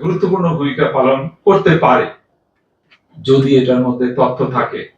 গুরুত্বপূর্ণ ভূমিকা পালন করতে পারে। যদি এটার মধ্যে তথ্য থাকে।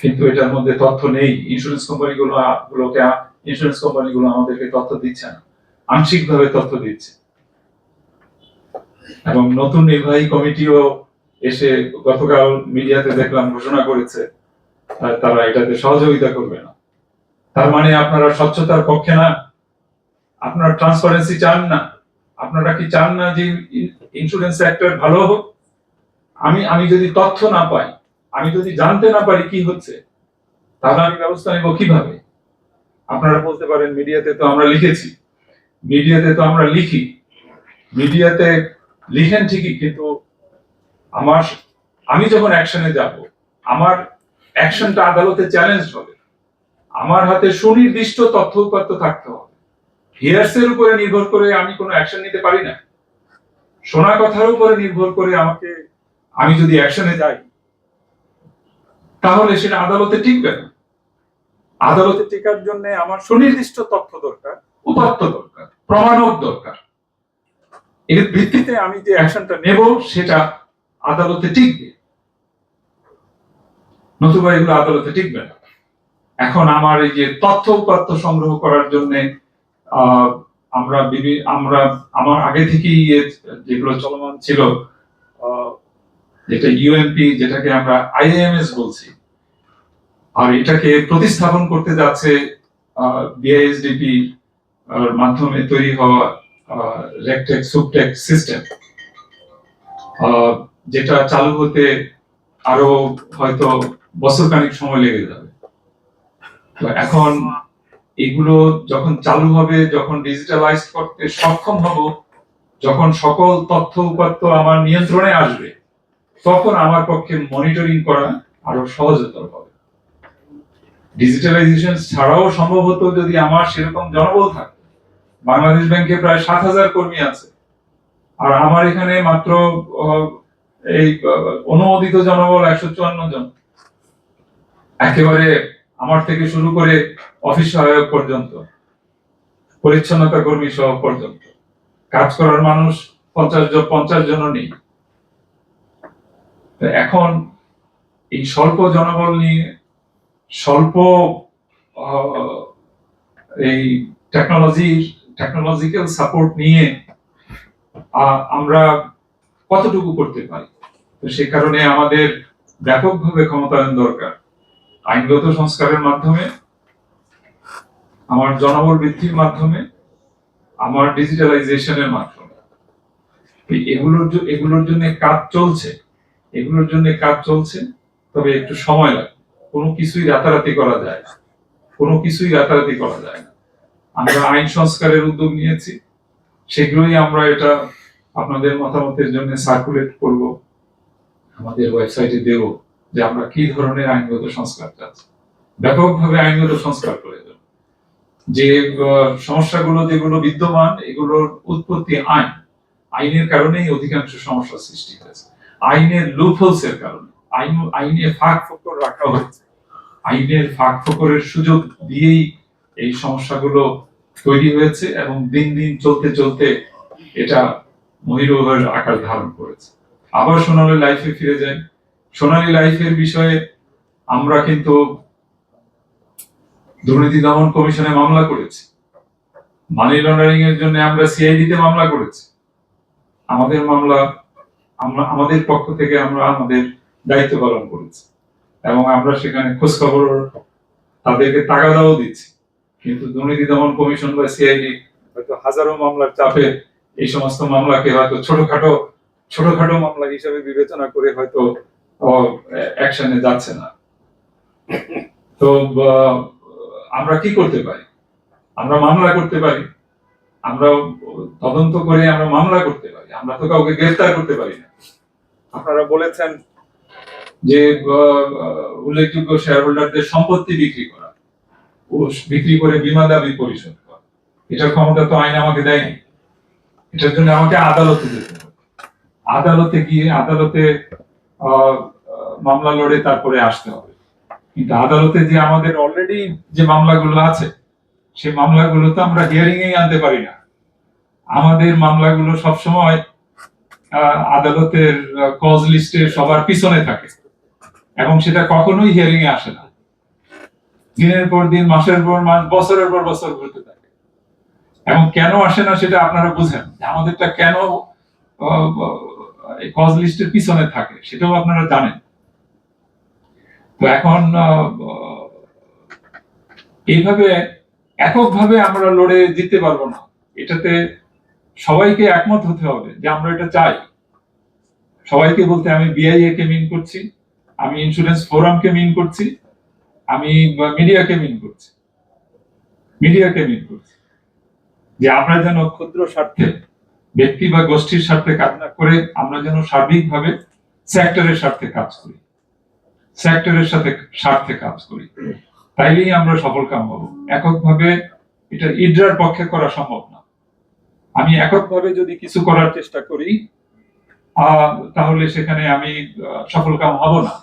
কিন্তু এটার মধ্যে তথ্য নেই। ইন্স্যুরেন্স কোম্পানিগুলো গুলোকে ইন্স্যুরেন্স কোম্পানিগুলো আমাদেরকে তথ্য দিচ্ছে না। আংশিকভাবে তথ্য দিচ্ছে। এবং নতুন নির্বাহী কমিটিও এসে গতকাল মিডিয়াতে দেখলাম ঘোষণা করেছে। তারা এটাতে সহযোগিতা করবে না। তার মানে আপনারা স্বচ্ছতার পক্ষে না। আপনারা ট্রান্সপারেন্সি চান না। আপনারা কি চান না যে ইন্স্যুরেন্স সেক্টর ভালো হোক? আমি আমি যদি তথ্য না পাই, আমি যদি জানতে না পারি কি হচ্ছে, তাহলে আমি ব্যবস্থা নেব কীভাবে? আপনারা বলতে পারেন, মিডিয়াতে তো আমরা লিখেছি। মিডিয়াতে তো আমরা লিখি। মিডিয়াতে লিখেন ঠিকই, কিন্তু আমার, আমি যখন অ্যাকশনে যাব, আমার অ্যাকশনটা আদালতে চ্যালেঞ্জ হবে। আমার হাতে সুনির্দিষ্ট তথ্য থাকতে হবে। হিয়ার্সের উপরে নির্ভর করে আমি কোনো অ্যাকশন নিতে পারি না। শোনা কথার উপরে নির্ভর করে আমাকে, আমি যদি অ্যাকশনে যাই, তাহলে সেটা আদালতে টিকবে না। আদালতে টিকার জন্য আমার সুনির্দিষ্ট তথ্য দরকার, উপাত্ত দরকার, প্রমাণক দরকার। এর ভিত্তিতে আমি যে অ্যাকশনটা নেব, সেটা আদালতে টিকবে। নতুবা এগুলো আদালতে টিকবে না। এখন আমার এই যে তথ্য উপাত্ত সংগ্রহ করার জন্য আমরা বিভি- আমরা আমার আগে থেকেই যেগুলো চলমান ছিল যেটা ইউএনপি যেটাকে আমরা আইএমএস বলছি, আর এটাকে প্রতিস্থাপন করতে যাচ্ছে বিআইএসডিপি মাধ্যমে তৈরি হওয়া রেকটেক, সুপটেক সিস্টেম যেটা চালু হতে আরও হয়তো বছর খানিক সময় লেগে যাবে। তো এখন এগুলো যখন চালু হবে, যখন ডিজিটালাইজ করতে সক্ষম হব, যখন সকল তথ্য উপাত্ত আমার নিয়ন্ত্রণে আসবে, তখন আমার পক্ষে মনিটরিং করা আরও সহজতর হবে। ডিজিটালাইজেশন ছাড়াও সম্ভবত যদি আমার সেরকম জনবল থাকে, বাংলাদেশ ব্যাংকে প্রায় সাত হাজার কর্মী আছে, আর আমার এখানে মাত্র এই, অনুমোদিত জনবল একশো চুয়ান্ন জন। একেবারে আমার থেকে শুরু করে অফিস সহায়ক পর্যন্ত, পরিচ্ছন্নতা কর্মী সহ পর্যন্ত। কাজ করার মানুষ পঞ্চাশ জন পঞ্চাশ জন নেই। এখন এই স্বল্প জনবল নিয়ে, স্বল্প এই টেকনোলজি টেকনোলজিক্যাল সাপোর্ট নিয়ে আমরা কতটুকু করতে পারি? তো সে কারণে আমাদের ব্যাপকভাবে ক্ষমতায়ন দরকার। আইনগত সংস্কারের মাধ্যমে, আমার জনবল বৃদ্ধির মাধ্যমে, আমার ডিজিটালাইজেশনের মাধ্যমে। এগুলোর এগুলোর জন্য কাজ চলছে, এগুলোর জন্য কাজ চলছে, তবে একটু সময় লাগে কোনো কিছুই রাতারাতি করা যায় কোনো কিছুই রাতারাতি করা যায় না। আমরা আইন সংস্কারের উদ্যোগ নিয়েছি। সেগুলোই আমরা এটা আপনাদের মতামতের জন্য সার্কুলেট করব। আমাদের ওয়েবসাইটে দেব। যে আমরা কি ধরনের আইনগত সংস্কার চাচ্ছি? ব্যাপকভাবে আইনগত সংস্কার প্রয়োজন। যে সমস্যাগুলো যেগুলো বিদ্যমান, এগুলোর উৎপত্তি আইন। আইনের কারণেই অধিকাংশ সমস্যা সৃষ্টি হয়েছে। আইনের লুফলস এর কারণে। আইন, আইনে ফাঁক ফোকর রাখা হয়েছে। আইনের ফাঁক ফোকরের সুযোগ দিয়েই এই সমস্যাগুলো তৈরি হয়েছে এবং দিন দিন চলতে চলতে এটা মহিরুহের আকার ধারণ করেছে। আবার সোনালী লাইফে ফিরে যাই। সোনালী লাইফের বিষয়ে আমরা কিন্তু দুর্নীতি দমন কমিশনে মামলা করেছি। মানি লন্ডারিং এর জন্য আমরা সিআইডি তে মামলা করেছি। আমাদের মামলা, আমরা, আমাদের পক্ষ থেকে আমরা আমাদের দায়িত্ব পালন করেছি। এবং আমরা সেখানে খোঁজ খবর তাদেরকে তাগাদাও দিচ্ছি। কিন্তু দুর্নীতি দমন কমিশন বা সিআইডি হয়তো হাজারো মামলার চাপে এই সমস্ত মামলাকে হয়তো ছোটখাটো ছোটখাটো মামলা হিসেবে বিবেচনা করে হয়তো অ্যাকশনে যাচ্ছে না। তো আমরা কি করতে পারি? আমরা মামলা করতে পারি। আমরা তদন্ত করে আমরা মামলা করতে পারি। আমরা তো কাউকে গ্রেফতার করতে পারি না। আপনারা বলেছেন যে উল্লেখযোগ্য শেয়ার হোল্ডারদের সম্পত্তি বিক্রি করা। ও বিক্রি করে বিমা দাবি পরিশোধ করা। এটার ক্ষমতা তো আইন আমাকে দেয়নি। এটার জন্য আমাকে আদালতে যেতে হবে। আদালতে গিয়ে আদালতে মামলা লড়ে তারপরে আসতে হবে। কিন্তু আদালতে যে আমাদের অলরেডি যে মামলাগুলো আছে, সেই মামলাগুলো তো আমরা হিয়ারিং এ আনতে পারি না। আমাদের মামলাগুলো সবসময় আদালতের কজ লিস্টে সবার পিছনে থাকে। এবং সেটা কখনোই হিয়ারিং এ আসে না। দিনের পর দিন, মাসের পর মাস, বছরের পর বছর ঘুরতে থাকে। এবং কেন আসে না সেটা আপনারা বুঝেন। আমাদেরটা কেন কজ লিস্টের পিছনে থাকে, সেটাও আপনারা জানেন। তো এখন এইভাবে এককভাবে আমরা লড়ে জিততে পারব না। এটাতে সবাইকে একমত হতে হবে যে আমরা এটা চাই। সবাইকে বলতে আমি বিআইএ কে মিন করছি, আমি ইন্স্যুরেন্স ফোরামকে মিন করছি, আমি মিডিয়াকে মিন করছি। মিডিয়াকে মিন করছি। যে আমরা যেন ক্ষুদ্র স্বার্থে ব্যক্তি বা গোষ্ঠীর স্বার্থে কাজ না করে আমরা যেন সার্বিকভাবে সেক্টরের স্বার্থে কাজ করি। সেক্টরের সাথে স্বার্থে কাজ করি। তাইলেই আমরা সফল কাম হব। এককভাবে এটা ইডরার পক্ষে করা সম্ভব না। আমি এককভাবে যদি কিছু করার চেষ্টা করি তাহলে সেখানে আমি সফল কাম হব না।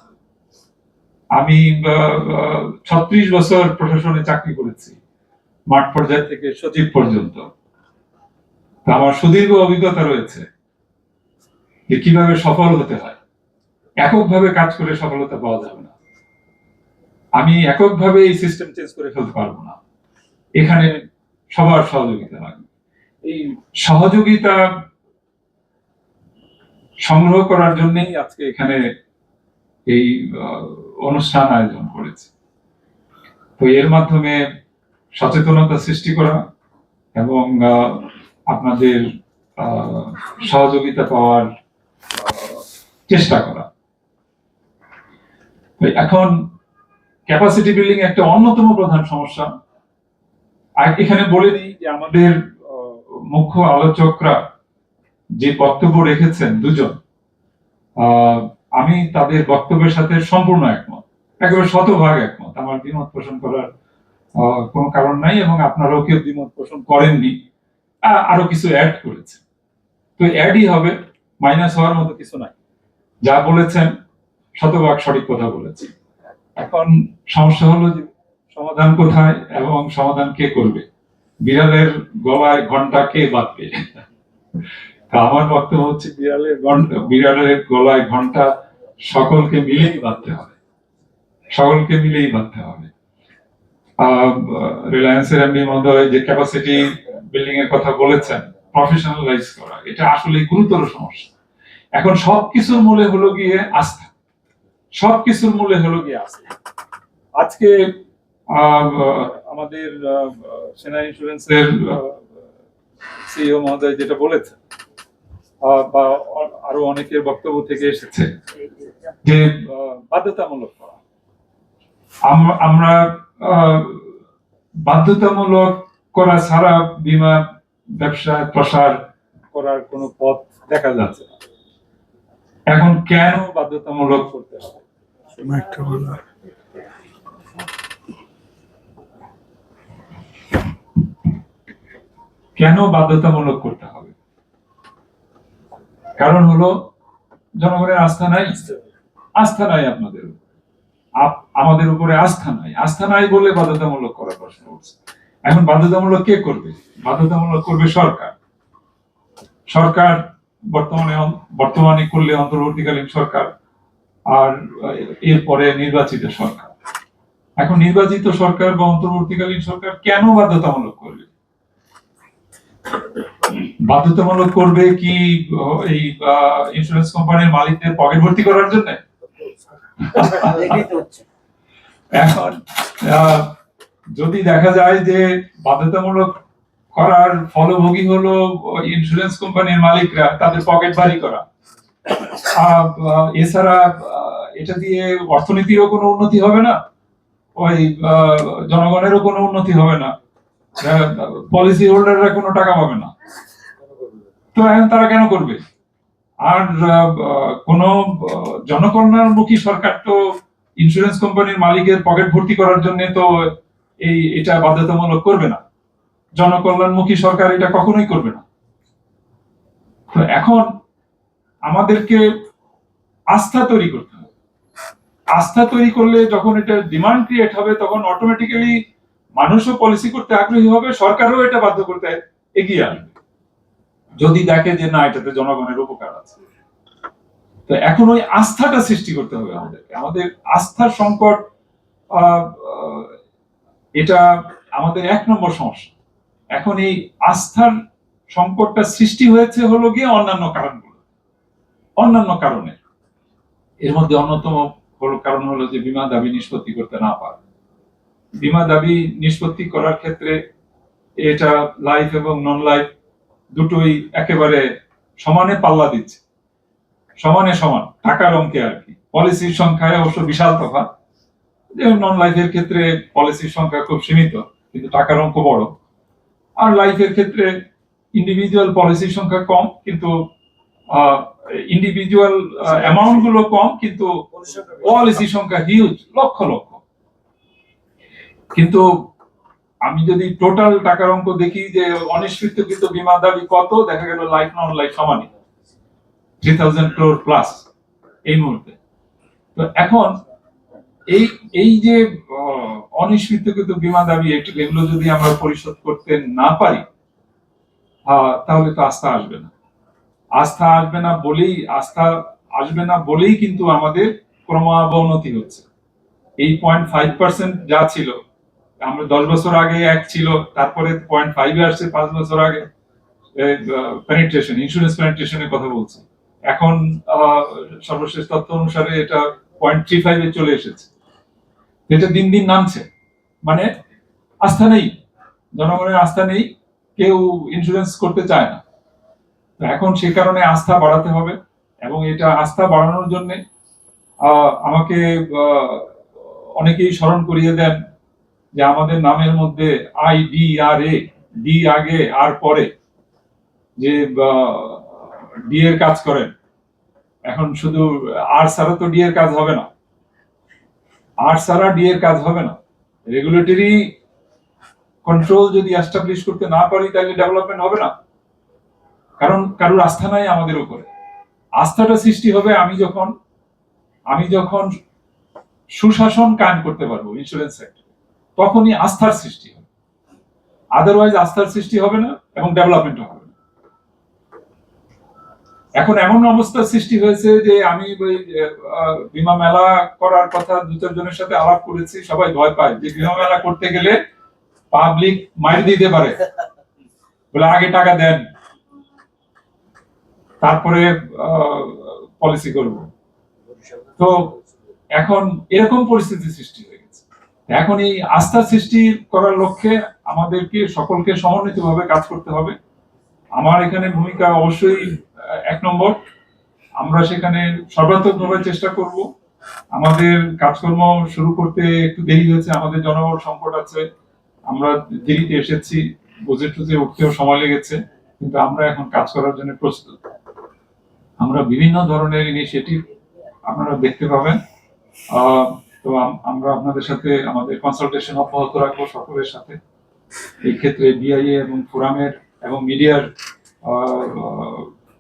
আমি ছত্রিশ বছর প্রশাসনে চাকরি করেছি, মাঠ পর্যায় থেকে সচিব পর্যন্ত। আমার সুদীর্ঘ অভিজ্ঞতা রয়েছে যে কীভাবে সফল হতে হয়। এককভাবে কাজ করে সফলতা পাওয়া যাবে না। আমি এককভাবে এই সিস্টেম চেঞ্জ করে ফেলতে পারব না। এখানে সবার সহযোগিতা লাগবে। এই সহযোগিতা সংগ্রহ করার জন্যই আজকে এখানে এই অনুষ্ঠান আয়োজন করেছে। তো এর মাধ্যমে সচেতনতা সৃষ্টি করা এবং আপনাদের সহযোগিতা পাওয়ার চেষ্টা করা। এখন ক্যাপাসিটি বিল্ডিং একটা অন্যতম প্রধান সমস্যা। এখানে বলে দিই যে আমাদের মুখ্য আলোচকরা যে বক্তব্য রেখেছেন দুজন আমি তাদের বক্তব্যের সাথে সম্পূর্ণ একমত। একেবারে শতভাগ একমত। আমার দ্বিমত পোষণ করার কোনো কারণ নাই এবং আপনারাও কেউ দ্বিমত পোষণ করেননি। আরও কিছু অ্যাড করেছে। তো অ্যাডই হবে মাইনাস হওয়ার মতো কিছু নাই। যা বলেছেন, শতভাগ সঠিক কথা বলেছি। এখন সমস্যা হলো যে, সমাধান কোথায় এবং সমাধান কে করবে? বিড়ালের গলায় ঘণ্টা কে বাঁধবে? আমার বক্তব্য হচ্ছে, বিড়ালের ঘণ্টা, বিড়ালের গলায় ঘণ্টা সকলকে মিলেই বাঁধতে হবে। সকলকে মিলেই বাঁধতে হবে। রিলায়েন্সের এমনি মহোদয় যে ক্যাপাসিটি বিল্ডিং এর কথা বলেছেন প্রফেশনালাইজ করা, এটা আসলে গুরুতর সমস্যা। এখন সবকিছুর মূলে হলো গিয়ে আস্থা। সবকিছুর মূলে হলো গিয়ে আস্থা। আজকে আমাদের সেনা ইন্স্যুরেন্সের সিইও মহোদয় যেটা বলেছেন বা আরও অনেকের বক্তব্য থেকে এসেছে, যে বাধ্যতামূলক আমরা বাধ্যতামূলক করা ছাড়া বীমা, ব্যবসা, প্রসার করার কোনো পথ দেখা যাচ্ছে না। এখন কেন বাধ্যতামূলক করতে হবে? কেন বাধ্যতামূলক করতে হবে? কারণ হলো, জনগণের আস্থা নাই। আস্থা নাই আপনাদের উপরে। আমাদের উপরে আস্থা নাই। আস্থা নাই বলে বাধ্যতামূলক করার প্রশ্ন উঠছে। এখন বাধ্যতামূলক কে করবে? বাধ্যতামূলক করবে সরকার। সরকার বর্তমানে বর্তমানে করলে অন্তর্বর্তীকালীন সরকার আর এরপরে নির্বাচিত সরকার। এখন নির্বাচিত সরকার বা অন্তর্বর্তীকালীন সরকার কেন বাধ্যতামূলক করবে? বাধ্যতামূলক করবে কি এই ইন্স্যুরেন্স কোম্পানির মালিকদের পকেট ভর্তি করার জন্য? এখন যদি দেখা যায় যে বাধ্যতামূলক করার ফলভোগী হলো ইন্স্যুরেন্স কোম্পানির মালিকরা, তাদের পকেট ভারী করা। এছাড়া এটা দিয়ে অর্থনীতিরও কোনো উন্নতি হবে না? ওই জনগণেরও কোনো উন্নতি হবে না? পলিসি হোল্ডাররা কোনো টাকা পাবে না? তো এখন তারা কেন করবে? আর কোন জনকল্যাণমুখী সরকার তো ইন্স্যুরেন্স কোম্পানির মালিকের পকেট ভর্তি করার জন্য তো এই, এটা বাধ্যতামূলক করবে না। জনকল্যাণমুখী সরকার এটা কখনোই করবে না। এখন আমাদেরকে আস্থা তৈরি করতে হবে। আস্থা তৈরি করলে যখন এটা ডিমান্ড ক্রিয়েট হবে, তখন অটোমেটিক্যালি মানুষও পলিসি করতে আগ্রহী হবে, সরকারও এটা বাধ্য করতে এগিয়ে আসবে। যদি দেখে যে না, এটাতে জনগণের উপকার আছে। তো এখন ওই আস্থাটা সৃষ্টি করতে হবে আমাদেরকে। আমাদের আস্থার সংকট এটা আমাদের এক নম্বর সমস্যা। এখন এই আস্থার সংকটটা সৃষ্টি হয়েছে হলো গিয়ে অন্যান্য কারণগুলো। অন্যান্য কারণে। এর মধ্যে অন্যতম হলো কারণ হলো যে বিমা দাবি নিষ্পত্তি করতে না পারে। বিমা দাবি নিষ্পত্তি করার ক্ষেত্রে এটা লাইফ এবং নন লাইফ দুটোই একেবারে সমানে পাল্লা দিচ্ছে। সমানে সমান, টাকার অঙ্কে আর কি। পলিসির সংখ্যায় অবশ্য বিশাল তফাৎ। যেমন নন লাইফের ক্ষেত্রে পলিসির সংখ্যা খুব সীমিত, কিন্তু টাকার অঙ্ক বড়। আর লাইফের ক্ষেত্রে ইন্ডিভিজুয়াল পলিসির সংখ্যা কম, কিন্তু ইন্ডিভিজুয়াল অ্যামাউন্টগুলো কম, কিন্তু পলিসি সংখ্যা হিউজ লক্ষ লক্ষ। কিন্তু আমি যদি টোটাল টাকার অঙ্ক দেখি যে অনিশ্চিতকৃত বিমা দাবি কত, দেখা গেল লাইফ নন লাইফ সমানই থ্রি থাউজেন্ড ক্রোর প্লাস এই মুহূর্তে। তো এখন এই এই যে অনিশ্চিতকৃত বিমা দাবি এগুলো যদি আমরা পরিশোধ করতে না পারি তাহলে তো আস্থা আসবে না। আস্থা আসবে না বলেই, আস্থা আসবে না বলেই কিন্তু আমাদের ক্রমাবনতি হচ্ছে। এই পয়েন্ট ফাইভ পার্সেন্ট যা ছিল, আমরা দশ বছর আগে এক ছিল, তারপরে পয়েন্ট ফাইভে আসছে পাঁচ বছর আগে। পেনিট্রেশন ইন্স্যুরেন্স পেনিট্রেশনের কথা বলছি। এখন সর্বশেষ তথ্য অনুসারে এটা পয়েন্ট থ্রি ফাইভে চলে এসেছে। এটা দিন দিন নামছে। মানে আস্থা নেই, জনগণের আস্থা নেই, কেউ ইন্স্যুরেন্স করতে চায় না। তো এখন সে কারণে আস্থা বাড়াতে হবে এবং এটা আস্থা বাড়ানোর জন্য আমাকে অনেকেই স্মরণ করিয়ে দেন যে আমাদের নামের মধ্যে I D R A D আগে, আর পরে যে ডি এর কাজ করেন। এখন শুধু আর ছাড়া তো ডি এর কাজ হবে না। আর ছাড়া ডি এর কাজ হবে না। রেগুলেটরি কন্ট্রোল যদি এস্টাবলিশ করতে না পারি, তাহলে ডেভেলপমেন্ট হবে না। কারণ কারোর আস্থা নাই আমাদের উপরে। আস্থাটা সৃষ্টি হবে আমি যখন আমি যখন সুশাসন কায়েম করতে পারব ইন্স্যুরেন্স সেক্টর তখনই আস্থার সৃষ্টি হবে। আদারওয়াইজ আস্থার সৃষ্টি হবে না এবং ডেভেলপমেন্ট হবে এখন এমন অবস্থা সৃষ্টি হয়েছে যে আমি ওই বিমা মেলা করার কথা দু চারজনের সাথে আলাপ করেছি, সবাই ভয় পায় যে বিমা মেলা করতে গেলে পাবলিক মাইর দিতে পারে। বলে আগে টাকা দেন, তারপরে পলিসি করব। তো এখন এরকম পরিস্থিতি সৃষ্টি হয়ে গেছে। এখন এই আস্থা সৃষ্টি করার লক্ষ্যে আমাদেরকে সকলকে সমন্বিতভাবে কাজ করতে হবে। আমার এখানে ভূমিকা অবশ্যই এক নম্বর। আমরা সেখানে সর্বাত্মকভাবে চেষ্টা করব। আমাদের কাজকর্ম শুরু করতে একটু দেরি হয়েছে, আমাদের জনবল সংকট আছে। আমরা দেরিতে এসেছি বুঝে টুজে উঠতেও সময় লেগেছে, কিন্তু আমরা এখন কাজ করার জন্য প্রস্তুত। আমরা বিভিন্ন ধরনের ইনিশিয়েটিভ আপনারা দেখতে পাবেন। তো আমরা আপনাদের সাথে আমাদের কনসালটেশন অব্যাহত রাখব সকলের সাথে। এই ক্ষেত্রে বিআইএ এবং ফোরামের এবং মিডিয়ার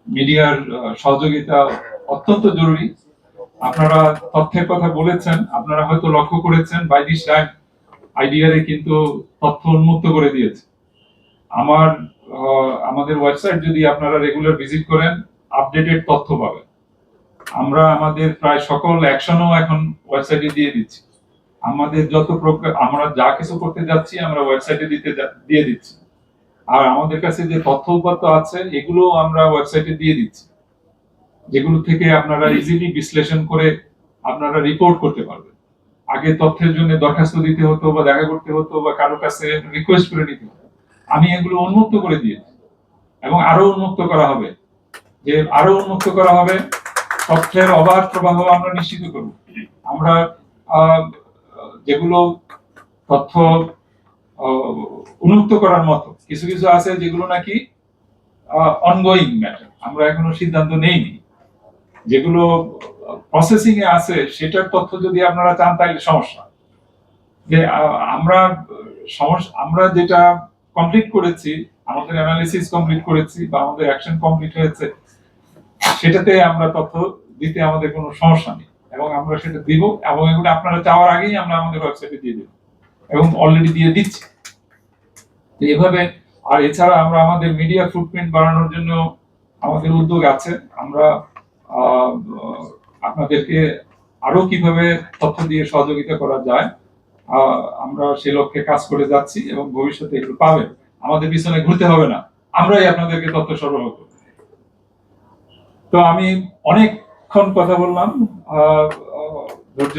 মিডিয়ার সহযোগিতা অত্যন্ত জরুরি। আপনারা তথ্যের কথা বলেছেন, আপনারা হয়তো লক্ষ্য করেছেন বাই দিস টাইম আইডিআরে কিন্তু তথ্য উন্মুক্ত করে দিয়েছে। আমার আমাদের ওয়েবসাইট যদি আপনারা রেগুলার ভিজিট করেন আপডেটেড তথ্য পাবেন। আমরা আমাদের প্রায় সকল অ্যাকশনও এখন ওয়েবসাইটে দিয়ে দিচ্ছি। আমাদের যত প্রকার, আমরা যা কিছু করতে যাচ্ছি, আমরা ওয়েবসাইটে দিতে দিয়ে দিচ্ছি। আর আমাদের কাছে যে তথ্য উপাত্ত আছে, এগুলো আমরা ওয়েবসাইটে দিয়ে দিচ্ছি। যেগুলো থেকে আপনারা ইজিলি বিশ্লেষণ করে আপনারা রিপোর্ট করতে পারবেন। আগে তথ্যের জন্য দরখাস্ত দিতে হতো বা দেখা করতে হতো বা কারও কাছে রিকোয়েস্ট করে নিতে হতো। আমি এগুলো উন্মুক্ত করে দিয়েছি এবং আরও উন্মুক্ত করা হবে। যে আরও উন্মুক্ত করা হবে, তথ্যের অবাধ প্রবাহ আমরা নিশ্চিত করব। আমরা যেগুলো তথ্য উন্মুক্ত করার মতো। কিছু কিছু আছে যেগুলো নাকি অনগোয়িং ম্যাটার আমরা এখনও সিদ্ধান্ত নেইনি। যেগুলো প্রসেসিং এ আছে, সেটার তথ্য যদি আপনারা চান তাহলে সমস্যা। যে আমরা সমস্যা আমরা যেটা কমপ্লিট করেছি, আমাদের অ্যানালিসিস কমপ্লিট করেছি বা আমাদের অ্যাকশন কমপ্লিট হয়েছে, সেটাতে আমরা তথ্য দিতে আমাদের কোনো সমস্যা নেই। এবং আমরা সেটা দিব, এবং এগুলো আপনারা চাওয়ার আগেই আমরা আমাদের ওয়েবসাইটে দিয়ে দেব। এবং অলরেডি দিয়ে দিচ্ছি। এভাবে, আর এছাড়া আমরা আমাদের মিডিয়া ফুটপ্রিন্ট বাড়ানোর জন্য আমাদের উদ্যোগ আছে। আমরা আপনাদেরকে আরও কীভাবে তথ্য দিয়ে সহযোগিতা করা যায় আমরা সে লক্ষ্যে কাজ করে যাচ্ছি এবং ভবিষ্যতে এগুলো পাবে। আমাদের পিছনে ঘুরতে হবে না। আমরাই আপনাদেরকে তথ্য সরবরাহ করব। তো আমি অনেকক্ষণ কথা বললাম। ধৈর্য